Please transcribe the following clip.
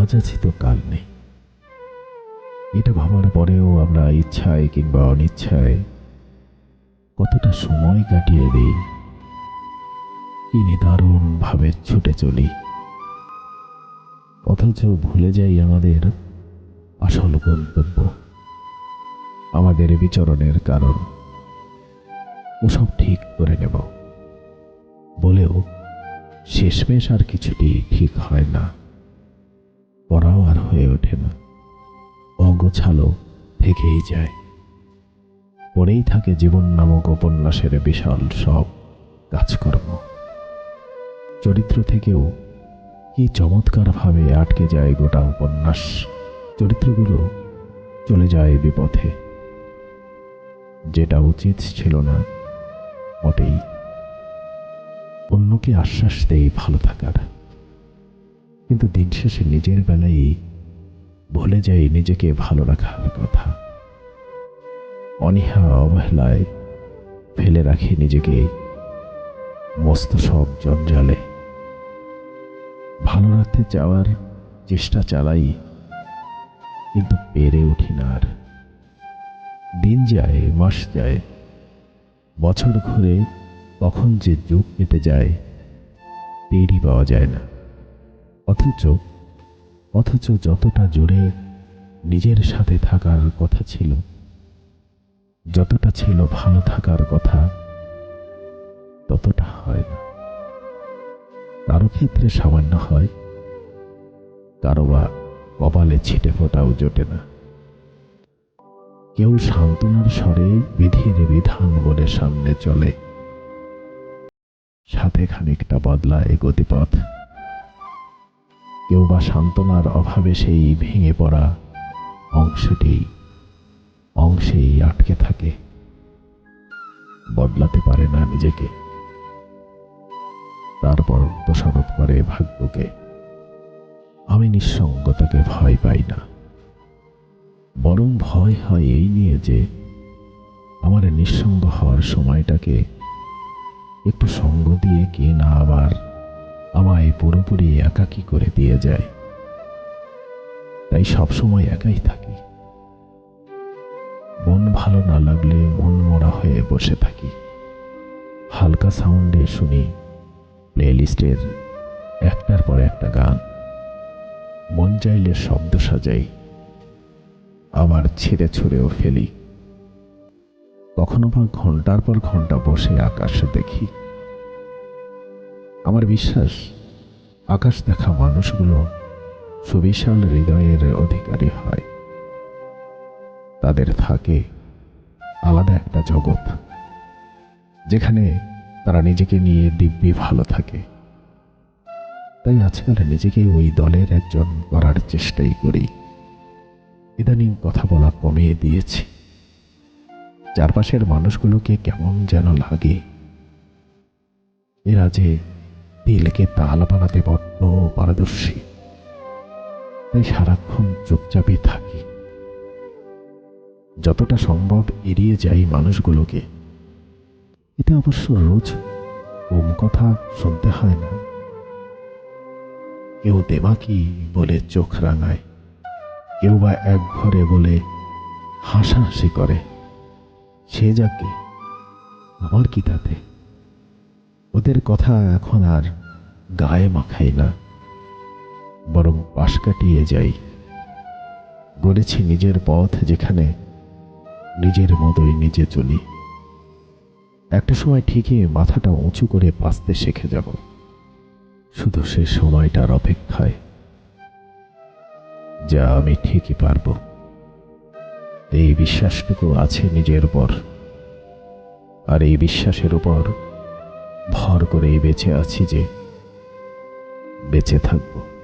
আজ আছি তো কাল নেই। এটা ভাবার পরেও আমরা ইচ্ছায় কিংবা অনিচ্ছায় কতটা সময় কাটিয়ে দিই, কি নিদারুণ ভাবে ছুটে চলি। অথচ ভুলে যাই আমাদের আসল গন্তব্য, আমাদের বিচরণের কারণ। ওসব ঠিক করে নেব। বলেও শেষমেশ আর কিছুটি ঠিক হয় না। হয়ে ওঠে না। অগোছালো থেকেই যায়। পড়েই থাকে জীবন নামক উপন্যাসের বিশাল সব কাজকর্ম। চরিত্র থেকেও কি চমৎকারভাবে আটকে যায় গোটা উপন্যাস, চরিত্রগুলো চলে যায় বিপথে। যেটা উচিত ছিল না, মোটেই। অন্যকে আশ্বাস দেয় ভালো থাকার। কিন্তু দিন শেষে নিজের বেলায় ভুলে যাই নিজেকে ভালো রাখার কথা। অনীহা অবহেলায় ফেলে রাখি নিজেকে মস্ত সব জঞ্জালে। ভালো রাখতে চাওয়ার চেষ্টা চালাই, কিন্তু পেরে উঠি না আর। দিন যায়, মাস যায়, বছর ঘুরে কখন যে যুগ কেটে যায় টেরই পাওয়া যায় না। অথচ অথচ যতটা জোরে নিজের সাথে থাকার কথা ছিল, যতটা ছিল ভালো থাকার কথা, ততটা হয় না। কারও ক্ষেত্রে সামান্য হয়, কারও বা কপালে ছিটে ফোটাও জোটে না। কেউ সান্ত্বনার স্বরে বিধির বিধান বলে সামনে চলে। সাথে খানিকটা বদলায় গতিপথ। কেউ বা সান্ত্বনার অভাবে সেই ভেঙে পড়া অংশটি অংশেই আটকে থাকে। বদলাতে পারে না নিজেকে। তারপর দোষারোপ করে ভাগ্যকে। আমি নিঃসঙ্গতাকে ভয় পাই না। বরং ভয় হয় এই নিয়ে যে আমার নিঃসঙ্গ হওয়ার সময়টাকে একটু সঙ্গ দিয়ে কে না আবার পুরোপুরি একাকী করে দিয়ে যায়। তাই সবসময় একাই থাকি। মন ভালো না লাগলে মন মরা হয়ে বসে থাকি। হালকা সাউন্ডে শুনি প্লে লিস্টের একটার পর একটা গান। মন চাইলে শব্দ সাজাই। আবার ছেড়ে ছুঁড়েও ফেলি। কখনো বা ঘণ্টার পর ঘণ্টা বসে আকাশে দেখি। আমার বিশ্বাস আকাশ দেখা মানুষগুলো সুবিশাল হৃদয়ের অধিকারী হয়। তাদের থাকে আলাদা একটা জগৎ, যেখানে তারা নিজেকে নিয়ে দিব্যি ভালো থাকে। তাই আজকাল নিজেকে ওই দলের একজন করার চেষ্টাই করি। ইদানিং কথা বলা কমিয়ে দিয়েছি। চারপাশের মানুষগুলোকে কেমন যেন লাগে। এরা যে দিলকে তাল বানাতে বড্ড পারদর্শী। তাই সারাক্ষণ চুপচাপই থাকি। যতটা সম্ভব এড়িয়ে যাই মানুষগুলোকে। এতে অবশ্য রোজ ওম কথা শুনতে হয় না। কেউ দেবাকি বলে চোখ রাঙায়, কেউ বা এক ঘরে বলে হাসাহাসি করে। সে যাকে, আমার কি তাতে? ওদের কথা এখন আর গায়ে মাখাই না, বরং পাশ কাটিয়ে যাই। গড়েছি নিজের পথ যেখানে নিজের মতোই নিজে চলি। একটা সময় ঠিকই মাথাটা উঁচু করে বাঁচতে শিখে যাব। শুধু সে সময়টার অপেক্ষায়। যা আমি ঠিকই পারব। এই বিশ্বাসটুকু আছে নিজের উপর। আর এই বিশ্বাসের উপর ভর করেই বেঁচে আছি যে বেঁচে থাকব।